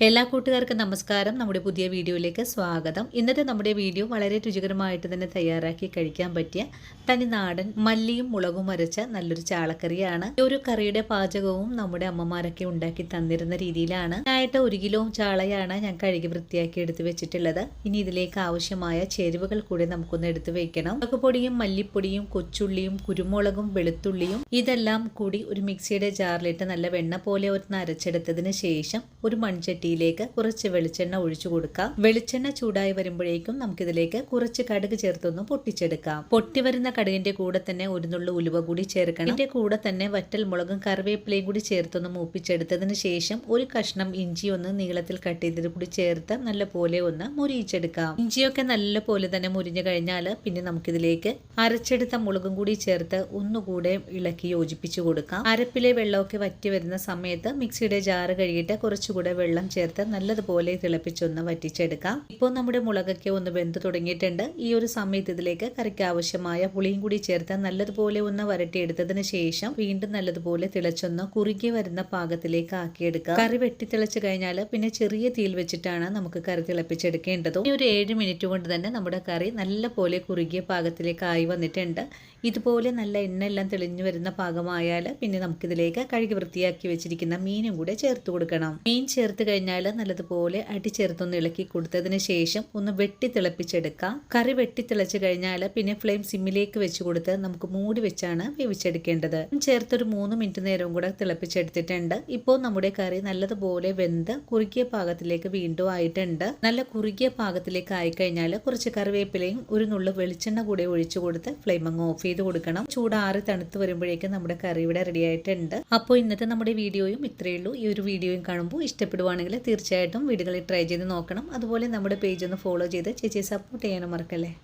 എല്ലാ കൂട്ടുകാർക്കും നമസ്കാരം. നമ്മുടെ പുതിയ വീഡിയോയിലേക്ക് സ്വാഗതം. ഇന്നത്തെ നമ്മുടെ വീഡിയോ വളരെ രുചികരമായിട്ട് തന്നെ തയ്യാറാക്കി കഴിക്കാൻ പറ്റിയ തനി നാടൻ മല്ലിയും മുളകും അരച്ച നല്ലൊരു ചാളക്കറിയാണ്. ഈ ഒരു കറിയുടെ പാചകവും നമ്മുടെ അമ്മമാരൊക്കെ ഉണ്ടാക്കി തന്നിരുന്ന രീതിയിലാണ്. ഞായിട്ട് ഒരു കിലോ ചാളയാണ് ഞാൻ കഴുകി വൃത്തിയാക്കി എടുത്ത് വെച്ചിട്ടുള്ളത്. ഇനി ഇതിലേക്ക് ആവശ്യമായ ചേരുവകൾ കൂടി നമുക്കൊന്ന് എടുത്തു വെക്കണം. മുളകുപൊടിയും മല്ലിപ്പൊടിയും കൊച്ചുള്ളിയും കുരുമുളകും വെളുത്തുള്ളിയും ഇതെല്ലാം കൂടി ഒരു മിക്സിയുടെ ജാറിലിട്ട് നല്ല വെണ്ണ പോലെ ഒന്ന് അരച്ചെടുത്തതിന് ശേഷം ഒരു മൺചട്ടിയിലേക്ക് കുറച്ച് വെളിച്ചെണ്ണ ഒഴിച്ചു കൊടുക്കാം. വെളിച്ചെണ്ണ ചൂടായി വരുമ്പോഴേക്കും നമുക്കിതിലേക്ക് കുറച്ച് കടുക് ചേർത്തൊന്ന് പൊട്ടിച്ചെടുക്കാം. പൊട്ടി വരുന്ന കടുകിന്റെ കൂടെ തന്നെ ഒരു നുള്ളു ഉലുവ കൂടി ചേർക്കണം. ഇതിന്റെ കൂടെ തന്നെ വറ്റൽ മുളകും കറിവേപ്പിലയും കൂടി ചേർത്തൊന്ന് മൂപ്പിച്ചെടുത്തതിന് ശേഷം ഒരു കഷ്ണം ഇഞ്ചി ഒന്ന് നീളത്തിൽ കട്ട് ചെയ്തത് കൂടി ചേർത്ത് നല്ല പോലെ ഒന്ന് മുരിയിച്ചെടുക്കാം. ഇഞ്ചിയൊക്കെ നല്ല പോലെ തന്നെ മുരിഞ്ഞു കഴിഞ്ഞാൽ പിന്നെ നമുക്കിതിലേക്ക് അരച്ചെടുത്ത മുളകും കൂടി ചേർത്ത് ഒന്നുകൂടെ ഇളക്കി യോജിപ്പിച്ചു കൊടുക്കാം. അരപ്പിലെ വെള്ളമൊക്കെ വറ്റി വരുന്ന സമയത്ത് മിക്സിയുടെ ജാറ് കഴുകിയിട്ട് കുറച്ചുകൂടെ വെള്ളം ചേർത്ത് നല്ലതുപോലെ തിളപ്പിച്ചൊന്ന് വറ്റിച്ചെടുക്കാം. ഇപ്പോൾ നമ്മുടെ മുളകൊക്കെ ഒന്ന് വെന്ത് തുടങ്ങിയിട്ടുണ്ട്. ഈ ഒരു സമയത്ത് ഇതിലേക്ക് കറിക്ക് ആവശ്യമായ പുളിയും കൂടി ചേർത്ത് നല്ലതുപോലെ ഒന്ന് വരട്ടിയെടുത്തതിന് ശേഷം വീണ്ടും നല്ലതുപോലെ തിളച്ചൊന്ന് കുറുകി വരുന്ന പാകത്തിലേക്ക് ആക്കിയെടുക്കാം. കറി വെട്ടി തിളച്ച് കഴിഞ്ഞാൽ പിന്നെ ചെറിയ തീയിൽ വെച്ചിട്ടാണ് നമുക്ക് കറി തിളപ്പിച്ചെടുക്കേണ്ടത്. ഈ ഒരു ഏഴ് മിനിറ്റ് കൊണ്ട് തന്നെ നമ്മുടെ കറി നല്ല പോലെ കുറുകിയ പാകത്തിലേക്ക് ആയി വന്നിട്ടുണ്ട്. ഇതുപോലെ നല്ല എണ്ണ എല്ലാം തെളിഞ്ഞു വരുന്ന പാകമായാൽ പിന്നെ നമുക്കിതിലേക്ക് കഴുകി വൃത്തിയാക്കി വെച്ചിരിക്കുന്ന മീനും കൂടെ ചേർത്ത് കൊടുക്കണം. മീൻ ചേർത്ത് നല്ലതുപോലെ അടിചേർത്തൊന്ന് ഇളക്കി കൊടുത്തതിന് ശേഷം ഒന്ന് വെട്ടി തിളപ്പിച്ചെടുക്കാം. കറി വെട്ടി തിളച്ച് കഴിഞ്ഞാൽ പിന്നെ ഫ്ലെയിം സിമ്മിലേക്ക് വെച്ച് കൊടുത്ത് നമുക്ക് മൂടി വെച്ചാണ് വേവിച്ചെടുക്കേണ്ടത്. ചേർത്തൊരു മൂന്ന് മിനിറ്റ് നേരവും കൂടെ തിളപ്പിച്ചെടുത്തിട്ടുണ്ട്. ഇപ്പോൾ നമ്മുടെ കറി നല്ലതുപോലെ വെന്ത് കുറുകിയ പാകത്തിലേക്ക് വീണ്ടും ആയിട്ടുണ്ട്. നല്ല കുറുകിയ പാകത്തിലേക്ക് ആയിക്കഴിഞ്ഞാൽ കുറച്ച് കറിവേപ്പിലയും ഒരു നുള്ളു വെളിച്ചെണ്ണ കൂടെ ഒഴിച്ചു കൊടുത്ത് ഫ്ലെയിം അങ്ങ് ഓഫ് ചെയ്ത് കൊടുക്കണം. ചൂടാറി തണുത്ത് വരുമ്പോഴേക്കും നമ്മുടെ കറി ഇവിടെ റെഡി ആയിട്ടുണ്ട്. അപ്പോൾ ഇന്നത്തെ നമ്മുടെ വീഡിയോയും ഇത്രയേ ഉള്ളൂ. ഈ ഒരു വീഡിയോയും കാണുമ്പോൾ ഇഷ്ടപ്പെടുവാണെങ്കിൽ തീർച്ചയായിട്ടും വീടുകളിൽ ട്രൈ ചെയ്ത് നോക്കണം. അതുപോലെ നമ്മുടെ പേജ് ഒന്ന് ഫോളോ ചെയ്ത് ചേച്ചിയെ സപ്പോർട്ട് ചെയ്യാനും മറക്കല്ലേ?